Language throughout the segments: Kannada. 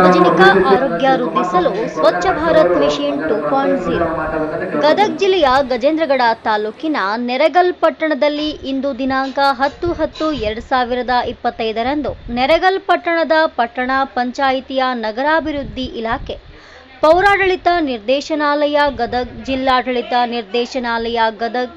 ಸಾರ್ವಜನಿಕ ಆರೋಗ್ಯ ವೃದ್ಧಿಸಲು Swachh Bharat mission two point zero Gadag ಜಿಲ್ಲೆಯ ಗಜೇಂದ್ರಗಡ ತಾಲೂಕಿನ ನೆರೆಗಲ್ ಪಟ್ಟಣದಲ್ಲಿ ಇಂದು ದಿನಾಂಕ ಹತ್ತು ಹತ್ತು ಎರಡು ಸಾವಿರದ ಇಪ್ಪತ್ತೈದರಂದು ನೆರೆಗಲ್ ಪಟ್ಟಣದ ಪಟ್ಟಣ ಪಂಚಾಯಿತಿಯ ನಗರಾಭಿವೃದ್ಧಿ ಇಲಾಖೆ, ಪೌರಾಡಳಿತ ನಿರ್ದೇಶನಾಲಯ ಗದಗ್, ಜಿಲ್ಲಾಡಳಿತ ನಿರ್ದೇಶನಾಲಯ ಗದಗ್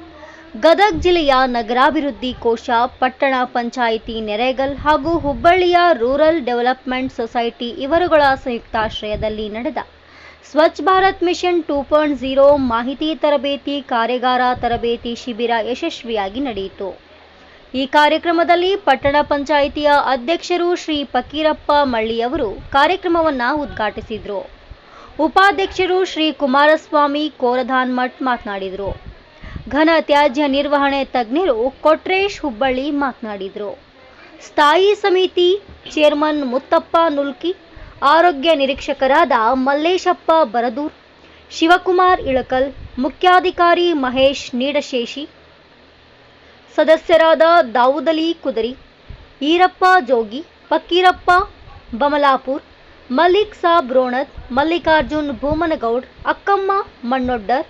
ಗದಗ್ ಜಿಲ್ಲೆಯ ನಗರಾಭಿವೃದ್ಧಿ ಕೋಶ, ಪಟ್ಟಣ ಪಂಚಾಯಿತಿ ನೆರೆಗಲ್ ಹಾಗೂ ಹುಬ್ಬಳ್ಳಿಯ ರೂರಲ್ ಡೆವಲಪ್ಮೆಂಟ್ ಸೊಸೈಟಿ ಇವರುಗಳ ಸಂಯುಕ್ತಾಶ್ರಯದಲ್ಲಿ ನಡೆದ Swachh Bharat mission two point zero ಮಾಹಿತಿ ತರಬೇತಿ ಕಾರ್ಯಾಗಾರ ತರಬೇತಿ ಶಿಬಿರ ಯಶಸ್ವಿಯಾಗಿ ನಡೆಯಿತು. ಈ ಕಾರ್ಯಕ್ರಮದಲ್ಲಿ ಪಟ್ಟಣ ಪಂಚಾಯಿತಿಯ ಅಧ್ಯಕ್ಷರು ಶ್ರೀ ಫಕೀರಪ್ಪ ಮಳ್ಳಿಯವರು ಕಾರ್ಯಕ್ರಮವನ್ನು ಉದ್ಘಾಟಿಸಿದರು. ಉಪಾಧ್ಯಕ್ಷರು ಶ್ರೀ ಕುಮಾರಸ್ವಾಮಿ ಕೋರಧಾನ್ಮಠ್ ಮಾತನಾಡಿದರು. ಘನ ತ್ಯಾಜ್ಯ ನಿರ್ವಹಣೆ ತಜ್ಞರು ಕೊಟ್ರೇಶ್ ಹುಬ್ಬಳ್ಳಿ ಮಾತನಾಡಿದರು. ಸ್ಥಾಯಿ ಸಮಿತಿ ಚೇರ್ಮನ್ ಮುತ್ತಪ್ಪ ನುಲ್ಕಿ, ಆರೋಗ್ಯ ನಿರೀಕ್ಷಕರಾದ ಮಲ್ಲೇಶಪ್ಪ ಬರದೂರ್, ಶಿವಕುಮಾರ್ ಇಳಕಲ್, ಮುಖ್ಯಾಧಿಕಾರಿ ಮಹೇಶ್ ನೀಡಶೇಷಿ, ಸದಸ್ಯರಾದ ದಾವುದಲಿ ಕುದರಿ, ಈರಪ್ಪ ಜೋಗಿ ಪಕ್ಕೀರಪ್ಪ ಬಮಲಾಪುರ್, ಮಲ್ಲಿಕ್ ಸಾಬ್ ರೋಣತ್ ಮಲ್ಲಿಕಾರ್ಜುನ್ ಭೂಮನಗೌಡ್, ಅಕ್ಕಮ್ಮ ಮಣ್ಣೊಡ್ಡರ್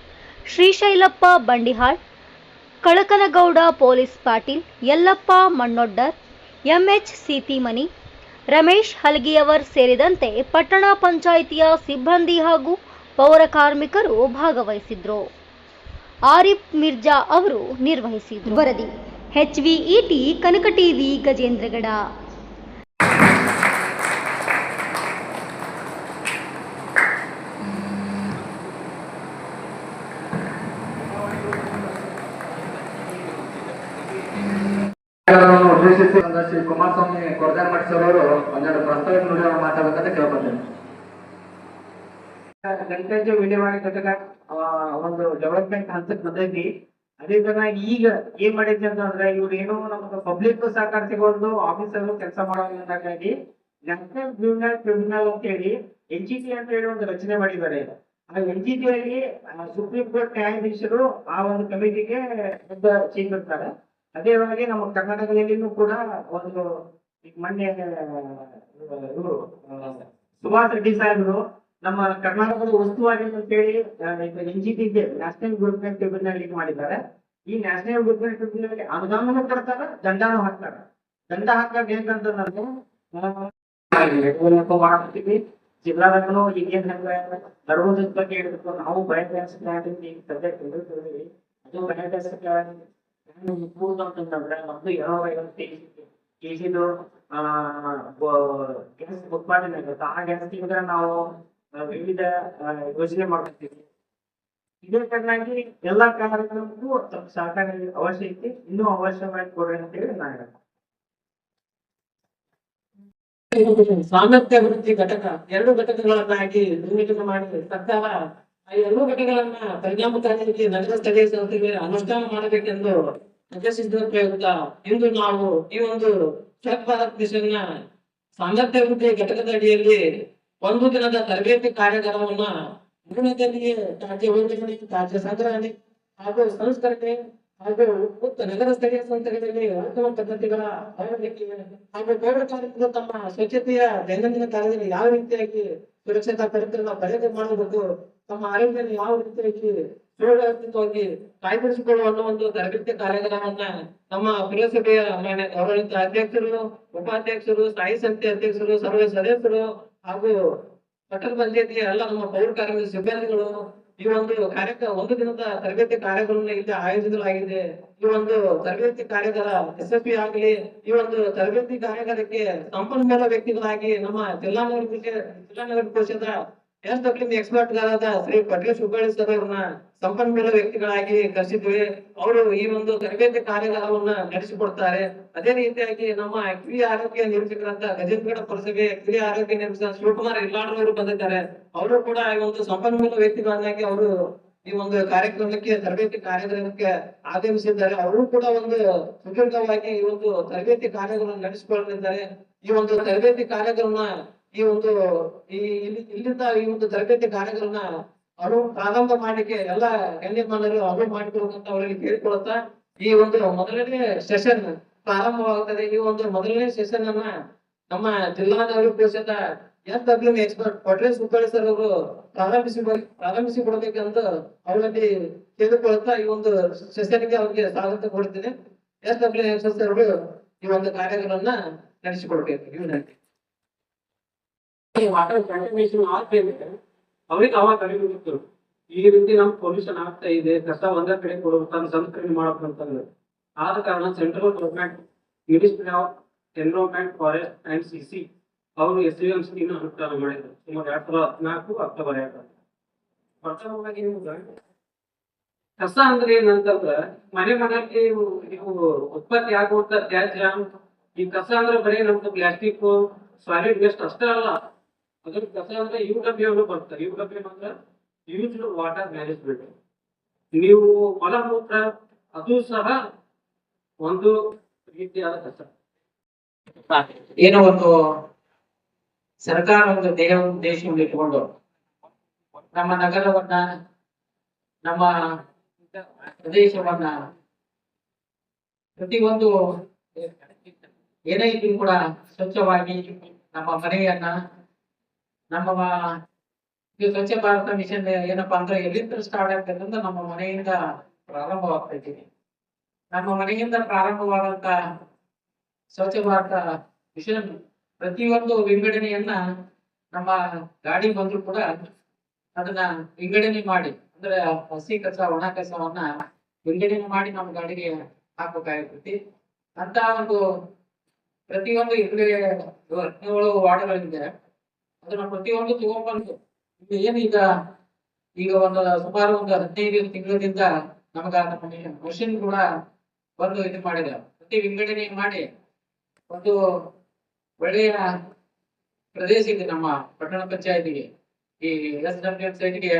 ಶ್ರೀಶೈಲಪ್ಪ ಬಂಡಿಹಾಳ್, ಕಳಕನಗೌಡ ಪೊಲೀಸ್ ಪಾಟೀಲ್, ಯಲ್ಲಪ್ಪ ಮಣ್ಣೊಡ್ಡರ್, ಎಂಎಚ್ ಸೀತಿಮನಿ ರಮೇಶ್ ಹಲಗಿಯವರ್ ಸೇರಿದಂತೆ ಪಟ್ಟಣ ಪಂಚಾಯಿತಿಯ ಸಿಬ್ಬಂದಿ ಹಾಗೂ ಪೌರ ಕಾರ್ಮಿಕರು ಭಾಗವಹಿಸಿದ್ರು. ಆರಿಫ್ ಮಿರ್ಜಾ ಅವರು ನಿರ್ವಹಿಸಿದ್ರು. ವರದಿ ಎಚ್ವಿಇಟಿ ಕನಕ ಟಿವಿ ಗಜೇಂದ್ರಗಡ ಕಾರ್ಯಕ್ರಮವನ್ನು ಉದ್ದೇಶಿಸಿ ಶ್ರೀ ಕುಮಾರಸ್ವಾಮಿ ಕೊರದಾರ್ಮಠ್ ಸರ್ ಅವರು ಒಂದೆರಡು ಪ್ರಸ್ತಾವ ನುಡಿಯ ಮಾತಾಡಬೇಕಂತ ಕೇಳ್ಬಂದೆ ಗಣತಂತ್ರ ವಿಲೇವಾರಿ ಘಟಕ ಒಂದು ಡೆವಲಪ್ಮೆಂಟ್ ಹಂತಕ್ಕೆ ಬಂದೈತಿ. ಅದೇ ತರ ಈಗ ಏನ್ ಮಾಡೈತಿ ಅಂತಂದ್ರೆ ಇವ್ರು ಏನೋ ನಮ್ಗೆ ಪಬ್ಲಿಕ್ ಸಹಕಾರ ಸಿಗೋದು ಆಫೀಸರ್ ಕೆಲಸ ಮಾಡೋದ್ರಿಂದಾಗಿ ನ್ಯಾಷನಲ್ ಕ್ರಿಮಿನಲ್ ಟ್ರಿಬ್ಯುನಲ್ ಅಂತ ಹೇಳಿ ಎನ್ ಜಿ ಟಿ ಅಂತ ಹೇಳಿ ಒಂದು ರಚನೆ ಮಾಡಿದ್ದಾರೆ. ಆ ಎನ್ ಜಿ ಟಿ ಅಲ್ಲಿ ಸುಪ್ರೀಂ ಕೋರ್ಟ್ ನ್ಯಾಯಾಧೀಶರು ಆ ಒಂದು ಕಮಿಟಿಗೆ ಚೇಂಜ್ ಇರ್ತಾರೆ ಅದೇ ಹಾಗೆ ನಮ್ಮ ಕರ್ನಾಟಕದಲ್ಲಿನೂ ಕೂಡ ಒಂದು ಮೊನ್ನೆ ಸುಭಾಷ್ ರೆಡ್ಡಿ ಸಾಹೇಬರು ನಮ್ಮ ಕರ್ನಾಟಕದ ಉಸ್ತುವಾರಿ ಅಂತೇಳಿ N G T national development tribunal ಇದು ಮಾಡಿದ್ದಾರೆ. ಈ ನ್ಯಾಷನಲ್ ಡೆವಲಪ್ಮೆಂಟ್ ಟ್ರಿಬ್ಯುನಲ್ ಅನುದಾನನೂ ಕೊಡ್ತಾರ, ದಂಡನೂ ಹಾಕ್ತಾರ. ದಂಡ ಹಾಕಾಗ ಏನಂತಂದ್ರೆ ಮಾಡ್ತೀವಿ. ಜಿಲ್ಲಾದಾಗನು ಈಗೇನ್ ಬಗ್ಗೆ ಹೇಳಿದ್ರು ನಾವು ಬಯೋಗ್ಯಾಸ್ ಪ್ಲಾಂಟ್ ಅದು ಬಯೋಗ್ಯಾಸ್ ಪ್ಲಾಂಟ್ ಅಂತಂದ್ರೆ ನಮ್ದು ಏನೋ ಆ ಗ್ಯಾಸ್ ಉತ್ಪಾದನೆ ಆಗುತ್ತೆ ಆ ಗ್ಯಾಸ್ ತಿಂದ್ರೆ ನಾವು ವಿವಿಧ ಯೋಜನೆ ಮಾಡ್ಕೊತೀವಿ ಇದೇ ಕಾರಣಾಗಿ ಎಲ್ಲಾ ಕಾರ್ಯಕ್ರಮಕ್ಕೂ ಸಹಕಾರ ಅವಶ್ಯ ಐತಿ ಇನ್ನೂ ಅವಶ್ಯವಾಗಿ ಕೊಡ್ರಿ ಅಂತ ಹೇಳಿ ನಾನು ಹೇಳ್ತೀನಿ. ಸಾಮರ್ಥ್ಯ ಅಭಿವೃದ್ಧಿ ಘಟಕ, ಎರಡು ಘಟಕಗಳನ್ನಾಗಿ ನಿರ್ಮಿತ ಮಾಡಿ ಸರ್ಕಾರ ಆ ಎರಡು ಘಟಕಗಳನ್ನ ಪರಿಣಾಮಕಾರಿಯಾಗಿ ನಗರ ಸ್ಥಳೀಯ ಸಂಸ್ಥೆಗೆ ಅನುಷ್ಠಾನ ಮಾಡಬೇಕೆಂದು ಪ್ರಯುಕ್ತ ಇಂದು ನಾವು ಈ ಒಂದು ಭಾರತ್ ಮಿಷನ್ನ ಸಾಮರ್ಥ್ಯ ಅಭಿವೃದ್ಧಿ ಘಟಕದ ಅಡಿಯಲ್ಲಿ ಒಂದು ದಿನದ ತರಬೇತಿ ಕಾರ್ಯಕ್ರಮವನ್ನ ಮೂಲದಲ್ಲಿ ತಾಜ್ಯ ಹೋಗಿ ತಾಜ್ಯ ಸಂಗ್ರಹಣೆ ಹಾಗೂ ಸಂಸ್ಕರಣೆ ಹಾಗೂ ನಗರ ಸ್ಥಳೀಯ ಸಂಸ್ಥೆಗಳಲ್ಲಿ ಉತ್ತಮ ಪದ್ಧತಿಗಳ ಅಳವಡಿಕೆ ಹಾಗೂ ತಮ್ಮ ಸ್ವಚ್ಛತೆಯ ದೈನಂದಿನ ಕಾರ್ಯದಲ್ಲಿ ಯಾವ ರೀತಿಯಾಗಿ ಸುರಕ್ಷತಾ ಪರಿಸರ ಬಳಕೆ ಮಾಡಬೇಕು ತಮ್ಮ ಆರೋಗ್ಯವನ್ನು ಯಾವ ರೀತಿಯಾಗಿ ಸುವ್ಯವಸ್ಥಿತವಾಗಿ ಕಾಯ್ದಿರಿಸಿಕೊಳ್ಳುವ ಒಂದು ತರಬೇತಿ ಕಾರ್ಯಕ್ರಮವನ್ನ ನಮ್ಮ ಪುರಸಭೆಯ ಗೌರವಿತ ಅಧ್ಯಕ್ಷರು, ಉಪಾಧ್ಯಕ್ಷರು, ಸ್ಥಾಯಿ ಸಮಿತಿ ಅಧ್ಯಕ್ಷರು, ಸರ್ವ ಸದಸ್ಯರು ಹಾಗೂ ಪಟ್ಟಣ ಪಂಚಾಯತಿಯ ಎಲ್ಲ ನಮ್ಮ ಪೌರ ಕಾರ್ಯದ ಸಿಬ್ಬಂದಿಗಳು ಈ ಒಂದು ಕಾರ್ಯಕ್ರಮ ಒಂದು ದಿನದ ತರಬೇತಿ ಕಾರ್ಯಗಳನ್ನು ಇಲ್ಲಿ ಆಯೋಜಿಸಲಾಗಿದೆ. ಈ ಒಂದು ತರಬೇತಿ ಕಾರ್ಯಗಾರ ಯಶಸ್ವಿ ಆಗಲಿ, ಈ ಒಂದು ತರಬೇತಿ ಕಾರ್ಯಾಗಾರಕ್ಕೆ ಸಂಪನ್ಮೂಲ ವ್ಯಕ್ತಿಗಳಾಗಿ ನಮ್ಮ ಜಿಲ್ಲಾ ನಗರ ಜಿಲ್ಲಾ ನಗರ ಪರಿಷದ ಡಬ್ಲ್ಯೂ ಎಕ್ಸ್ಪರ್ಟ್ ಗಳಾದ ಶ್ರೀ ಪಟೇಲ್ ಸುಬ್ಬಳ್ಳಿ ಸರ್ ಅವ್ರನ್ನ ಸಂಪನ್ಮೂಲ ವ್ಯಕ್ತಿಗಳಾಗಿ ಕರೆಸಿದ್ವಿ. ಅವರು ಈ ಒಂದು ತರಬೇತಿ ಕಾರ್ಯಾಗಾರವನ್ನ ನಡೆಸಿಕೊಡ್ತಾರೆ. ಅದೇ ರೀತಿಯಾಗಿ ನಮ್ಮ ಕಿವಿ ಆರೋಗ್ಯ ನಿರೀಕ್ಷಕರಂತ ಗಜೇಂದ್ರಗಡ ಪುರಸಭೆ ಕಿವಿ ಆರೋಗ್ಯ ನಿರೀಕ್ಷಕ ಶಿವಕುಮಾರ್ ಅವರು ಬಂದಿದ್ದಾರೆ. ಅವರು ಕೂಡ ಈ ಒಂದು ಸಂಪನ್ಮೂಲ ವ್ಯಕ್ತಿಗಳನ್ನಾಗಿ ಅವರು ಈ ಒಂದು ಕಾರ್ಯಕ್ರಮಕ್ಕೆ, ತರಬೇತಿ ಕಾರ್ಯಕ್ರಮಕ್ಕೆ ಆಗಮಿಸಿದ್ದಾರೆ. ಅವರು ಕೂಡ ಒಂದು ಸುದೀರ್ಘವಾಗಿ ಈ ಒಂದು ತರಬೇತಿ ಕಾರ್ಯಗಳನ್ನು ನಡೆಸಿಕೊಳ್ಳಲಿದ್ದಾರೆ ಈ ಒಂದು ತರಬೇತಿ ಕಾರ್ಯಕ್ರಮ ಈ ಒಂದು, ಈ ಇಲ್ಲಿ ಇಲ್ಲಿಂದ ಈ ಒಂದು ತರಬೇತಿ ಕಾರ್ಯಗಳನ್ನ ಅವರು ಪ್ರಾರಂಭ ಮಾಡಲಿಕ್ಕೆ ಎಲ್ಲ ಗಣ್ಯಮಾನರು ಅನುವು ಮಾಡಿಕೊಡುವಂತ ಅವರಲ್ಲಿ ಕೇಳಿಕೊಳ್ಳುತ್ತಾ ಈ ಒಂದು ಮೊದಲನೇ ಸೆಷನ್ ಪ್ರಾರಂಭವಾಗುತ್ತದೆ ಈ ಒಂದು ಮೊದಲನೇ ಸೆಷನ್ ಅನ್ನ ನಮ್ಮ ಜಿಲ್ಲಾ ನಗರ ಪರಿಷತ್ ಎಸ್ ಡಬ್ಲ್ಯೂ ಎಕ್ಸ್ಪರ್ಟ್ ಪಟ್ರೆ ಸುಬ್ಬಳ್ಳಿ ಸರ್ ಅವರು ಪ್ರಾರಂಭಿಸಿ ಪ್ರಾರಂಭಿಸಿ ಕೊಡಬೇಕಂತ ಅವರಲ್ಲಿ ತಿಳಿದುಕೊಳ್ತಾ ಈ ಒಂದು ಸೆಷನ್ಗೆ ಅವರಿಗೆ ಸ್ವಾಗತ ಕೊಡ್ತೀನಿ ಎಸ್ ಡಬ್ಲ್ಯೂ ಎಕ್ಸ್ಪರ್ಟ್ ಸರ್ ಅವರು ಈ ಒಂದು ಕಾರ್ಯಗಳನ್ನ ನಡೆಸಿಕೊಡ್ಬೇಕು ಇವ್ರಲ್ಲಿ. ವಾಟರ್ ಕಂಟಮಿನೇಷನ್ ಅವ್ರಿಗೆ ಅವಾಗ ಅರಿವಿತ್ತು ಈ ರೀತಿ ನಮ್ ಪೊಲ್ಯೂಷನ್ ಆಗ್ತಾ ಇದೆ, ಕಸ ಒಂದೇ ಕಡೆ ಕೊಡುವಂತ ಸಂಸ್ಕರಣೆ ಮಾಡಬೇಕಂತಂದ್ರೆ ಆದ ಕಾರಣ central government ministry of environment forest and C C ಅವರು ಎಸ್ ಎಂ ಸ್ಕೀಮ್ ಅನುಷ್ಠಾನ ಮಾಡಿದ್ರು. ಸುಮಾರು ಎರಡ್ ಸಾವಿರದ ಹದಿನಾಲ್ಕು, ಅಕ್ಟೋಬರ್ ಎರಡು ಪ್ರಥಮವಾಗಿ ಕಸ ಅಂದ್ರೆ ಏನಂತಂದ್ರೆ, ಮನೆ ಇವು ಇವು ಉತ್ಪತ್ತಿ ಆಗುವಂತ ತ್ಯಾಜ್ಯ, ಈ ಕಸ ಅಂದ್ರೆ ಬರೀ ನಮ್ದು ಪ್ಲಾಸ್ಟಿಕ್ ಸಾಲಿಡ್ ವೇಸ್ಟ್ ಅಷ್ಟೇ ಅಲ್ಲ. ಅದ್ರ ಕಸ ಅಂದ್ರೆ ಯು ಡಬ್ಲ್ಯೂ ಅನ್ನೋ ಬರ್ತದೆ ಯು ಡಬ್ಲ್ಯೂ ಅಂದ್ರೆ ಯೂಸ್ಡ್ ವಾಟರ್ ಮ್ಯಾನೇಜ್ಮೆಂಟ್ ನೀವು ಮಲಮೂತ್ರ ಅದು ಸಹ ಒಂದು ರೀತಿಯಾದ ಕಸ ಏನೋ ಒಂದು ಸರ್ಕಾರ ಒಂದು ದೇಹ ಉದ್ದೇಶವನ್ನು ಇಟ್ಕೊಂಡು ನಮ್ಮ ನಗರವನ್ನ, ನಮ್ಮ ಪ್ರದೇಶವನ್ನ ಪ್ರತಿಯೊಂದು ಏನೇ ಇದ್ರೂ ಕೂಡ ಸ್ವಚ್ಛವಾಗಿ ನಮ್ಮ ಮನೆಯನ್ನ ನಮ್ಮ ಈ ಸ್ವಚ್ಛ ಭಾರತ ಮಿಷನ್ ಏನಪ್ಪಾ ಅಂದ್ರೆ ಎಲ್ಲಿಂದ ಸ್ಟಾರ್ಟ್ ಆಗ್ತದೆ ಅಂದ್ರೆ ನಮ್ಮ ಮನೆಯಿಂದ ಪ್ರಾರಂಭವಾಗ್ತೈತಿ. ನಮ್ಮ ಮನೆಯಿಂದ ಪ್ರಾರಂಭವಾದಂತ ಸ್ವಚ್ಛ ಭಾರತ ಮಿಷನ್ ಪ್ರತಿಯೊಂದು ವಿಂಗಡಣೆಯನ್ನ ನಮ್ಮ ಗಾಡಿ ಬಂದ್ರು ಕೂಡ ಅದನ್ನ ವಿಂಗಡಣೆ ಮಾಡಿ, ಅಂದ್ರೆ ಹಸಿ ಕಸ, ಒಣ ಕಸವನ್ನ ವಿಂಗಡಣೆ ಮಾಡಿ ನಮ್ಮ ಗಾಡಿಗೆ ಹಾಕ್ಬೇಕಾಗಿರ್ತೈತಿ. ಅಂತ ಒಂದು ಪ್ರತಿಯೊಂದು ಇಕಡೆ ಹದಿನೇಳು ವಾರ್ಡ್ಗಳಿದೆ. ಅದನ್ನ ಪ್ರತಿಯೊಂದು ತಗೊಂಡ್ಬಂದು ಏನು ಈಗ ಈಗ ಒಂದು ಸುಮಾರು ಒಂದು ಹದಿನೈದು ತಿಂಗಳಿಂದ ನಮಗ ಮಷಿನ್ ಕೂಡ ಬಂದು ಇದು ಮಾಡಿದ. ಪ್ರತಿ ವಿಂಗಡಣೆ ಮಾಡಿ ಒಂದು ಒಳ್ಳೆಯ ಪ್ರದೇಶ ಇದೆ ನಮ್ಮ ಪಟ್ಟಣ ಪಂಚಾಯತಿಗೆ, ಈ ಎಸ್ ಡಬ್ಲ್ಯೂ ಸೈಟ್ಗೆ